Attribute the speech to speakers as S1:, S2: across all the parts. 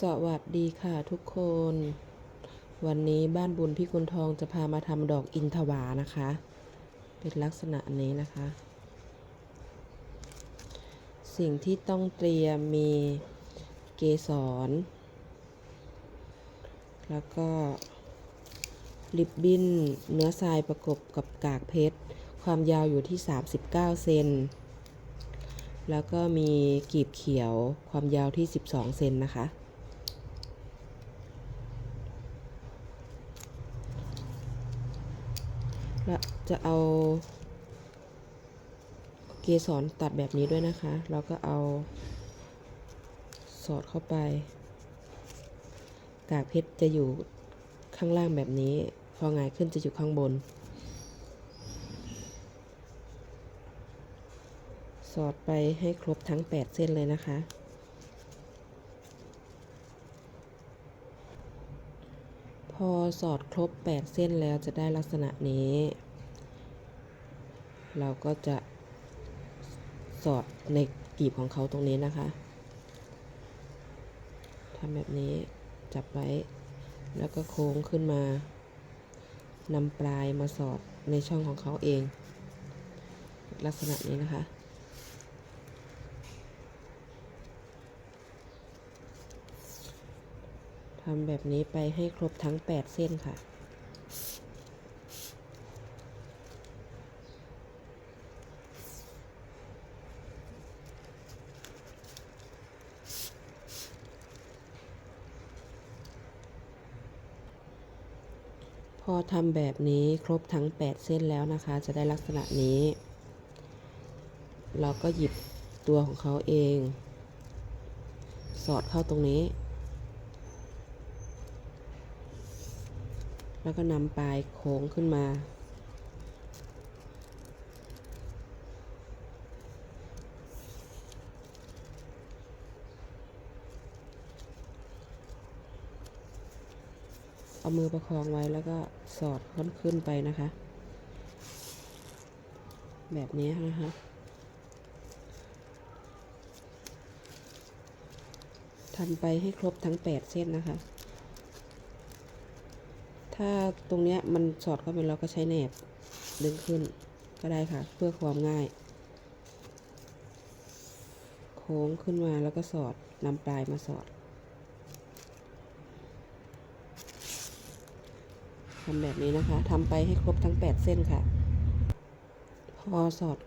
S1: สวัสดีค่ะทุกคน วันนี้บ้านบุญพี่คุณทองจะพามาทำดอกอินทวานะคะ เป็นลักษณะนี้นะคะ สิ่งที่ต้องเตรียมมีเกสร แล้วก็ริบบิ้นเนื้อทรายประกบกับกากเพชร ความยาวอยู่ที่ 39 เซนแล้วก็มีกีบเขียวความยาวที่ 12 เซนนะคะ แล้วจะเอาเกสรตัดแบบนี้ด้วยนะคะแล้วก็เอา สอดเข้าไป กากเพชรจะอยู่ข้างล่างแบบนี้ พอหงายขึ้นจะอยู่ข้างบน สอดไปให้ครบทั้ง 8 เส้นเลยนะคะพอสอดครบ 8 เส้นแล้วจะได้ลักษณะนี้ เราก็จะสอดในกีบของเขาตรงนี้นะคะทำแบบนี้จับไว้ แล้วก็โค้งขึ้นมานำปลายมาสอดในช่องของเขาเอง ลักษณะนี้นะคะ ทำแบบนี้ไปให้ครบทั้ง 8 เส้นค่ะ พอทำแบบนี้ครบทั้ง 8 เส้นแล้วนะคะ จะได้ลักษณะนี้ เราก็หยิบตัวของเขาเอง สอดเข้าตรงนี้ แล้วก็นำปลายโค้งขึ้นมา เอามือประคองไว้แล้วก็สอดค้นขึ้นไปนะคะ แบบนี้นะคะทำไปให้ครบทั้ง 8 เส้นนะคะ ถ้าตรงเนี้ยมันสอดเข้าไปเราก็ใช้แหนบดึงขึ้นก็ได้ค่ะ เพื่อความง่าย โค้งขึ้นมาแล้วก็สอดนำปลายมาสอด ทำแบบนี้นะคะทำไปให้ครบทั้ง 8 เส้นค่ะ พอสอด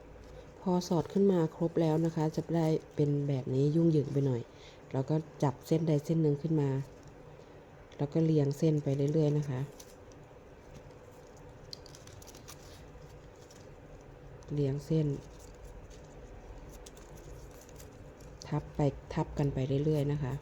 S1: พอสอดขึ้นมาครบแล้วนะคะ จะได้เป็นแบบนี้ยุ่งเหยิงไปหน่อย แล้วก็จับเส้นใดเส้นหนึ่งขึ้นมา แล้วก็เรียงเส้นไปเรื่อย ๆ นะคะ เรียงเส้น ทับไปทับกันไปเรื่อย ๆ นะคะ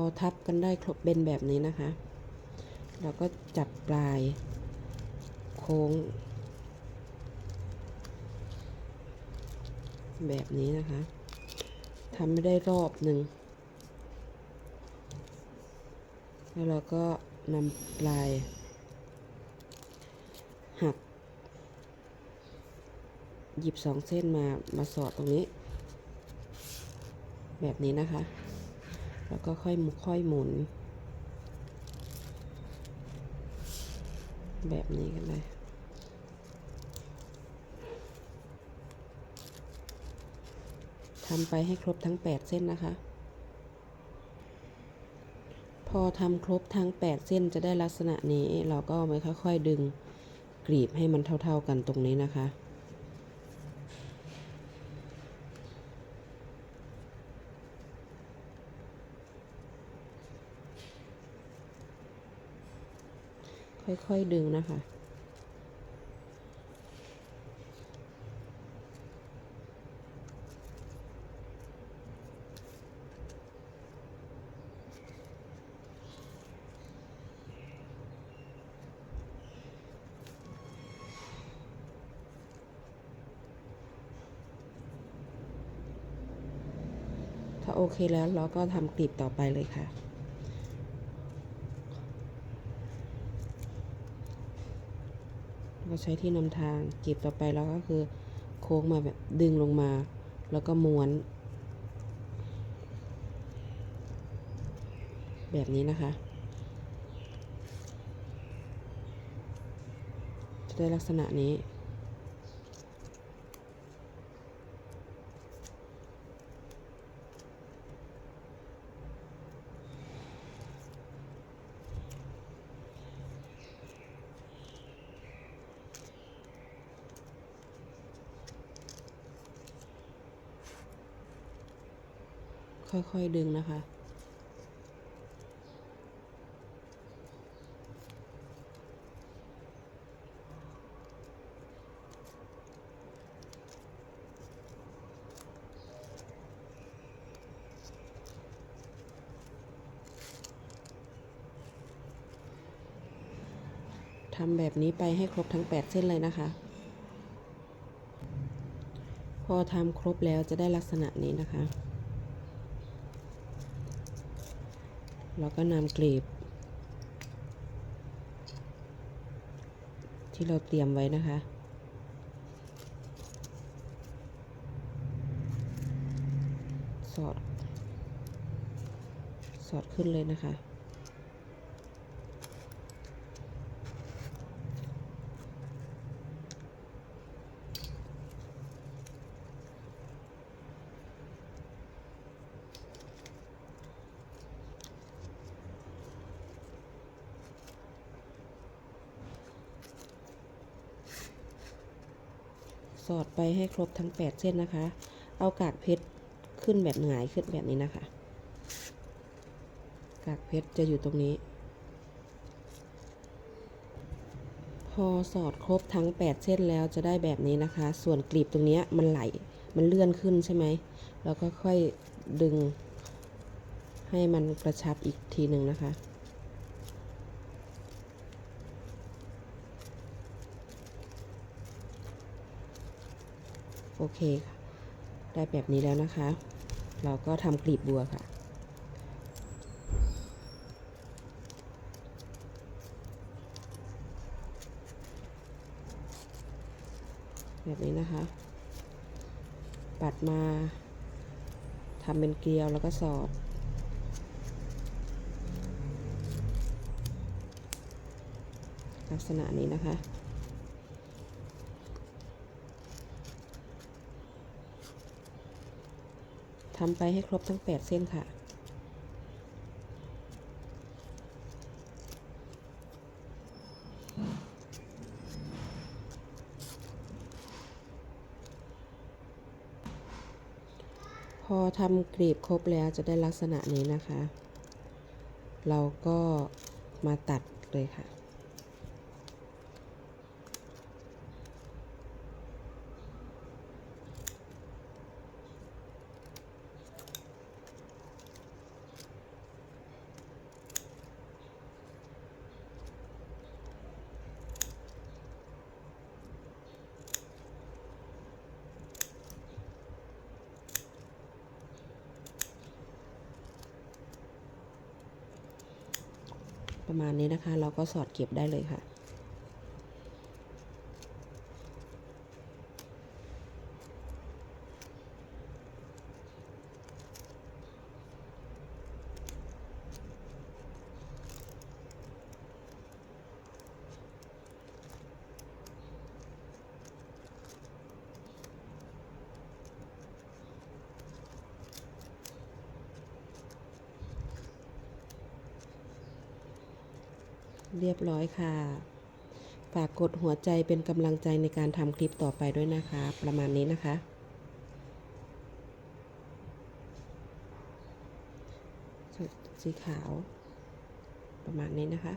S1: อทับกันได้ครบเป็นแบบนี้นะคะ เราก็จับปลายโค้ง แบบนี้นะคะทำไม่ได้รอบหนึ่งแล้วเราก็นำปลายหัก หยิบสองเส้นมามาสอดตรงนี้ แบบนี้นะคะ แล้วก็ค่อยมุค่อยหมุน แบบนี้กันเลยทำไปให้ครบทั้ง 8 เส้นนะคะ พอทำครบทั้ง 8 เส้นจะได้ลักษณะนี้ เราก็เอาไปค่อยๆดึงกรีบให้มันเท่า ๆกันตรงนี้นะคะ ค่อย ๆ ดึงนะคะ ถ้าโอเคแล้วเราก็ทำกลีบต่อไปเลยค่ะ เราใช้ที่นำทางกลีบต่อไปแล้วก็คือโค้งมาแบบดึงลงมา แล้วก็ม้วน แบบนี้นะคะ จะได้ลักษณะนี้ ค่อยๆดึงนะคะ ทำแบบนี้ไปให้ครบทั้ง 8 เส้นเลยนะคะ พอทำครบแล้วจะได้ลักษณะนี้นะคะ เราก็นำกลีบ ที่เราเตรียมไว้นะคะ สอด สอดขึ้นเลยนะคะ สอดไปให้ครบทั้ง 8 เส้นนะคะ เอากากเพชรขึ้นแบบหงายขึ้นแบบนี้นะคะ กากเพชรจะอยู่ตรงนี้ พอสอดครบทั้ง 8 เส้นแล้วจะได้แบบนี้นะคะ ส่วนกลีบตรงนี้มันไหล มันเลื่อนขึ้นใช่ไหม แล้วก็ค่อยดึงให้มันกระชับอีกทีหนึ่งนะคะ โอเคค่ะได้แบบนี้แล้วนะคะ เราก็ทำกลีบบัวค่ะ แบบนี้นะคะ ปัดมาทำเป็นเกลียวแล้วก็สอดลักษณะนี้นะคะ ทำไปให้ครบทั้ง 8 เส้นค่ะ พอทำกรีบครบแล้วจะได้ลักษณะนี้นะคะ เราก็มาตัดเลยค่ะ ประมาณนี้นะคะ เราก็สอดเก็บได้เลยค่ะ เรียบร้อยค่ะ ฝากกดหัวใจเป็นกำลังใจในการทำคลิปต่อไปด้วยนะคะ ประมาณนี้นะคะ สีขาว ประมาณนี้นะคะ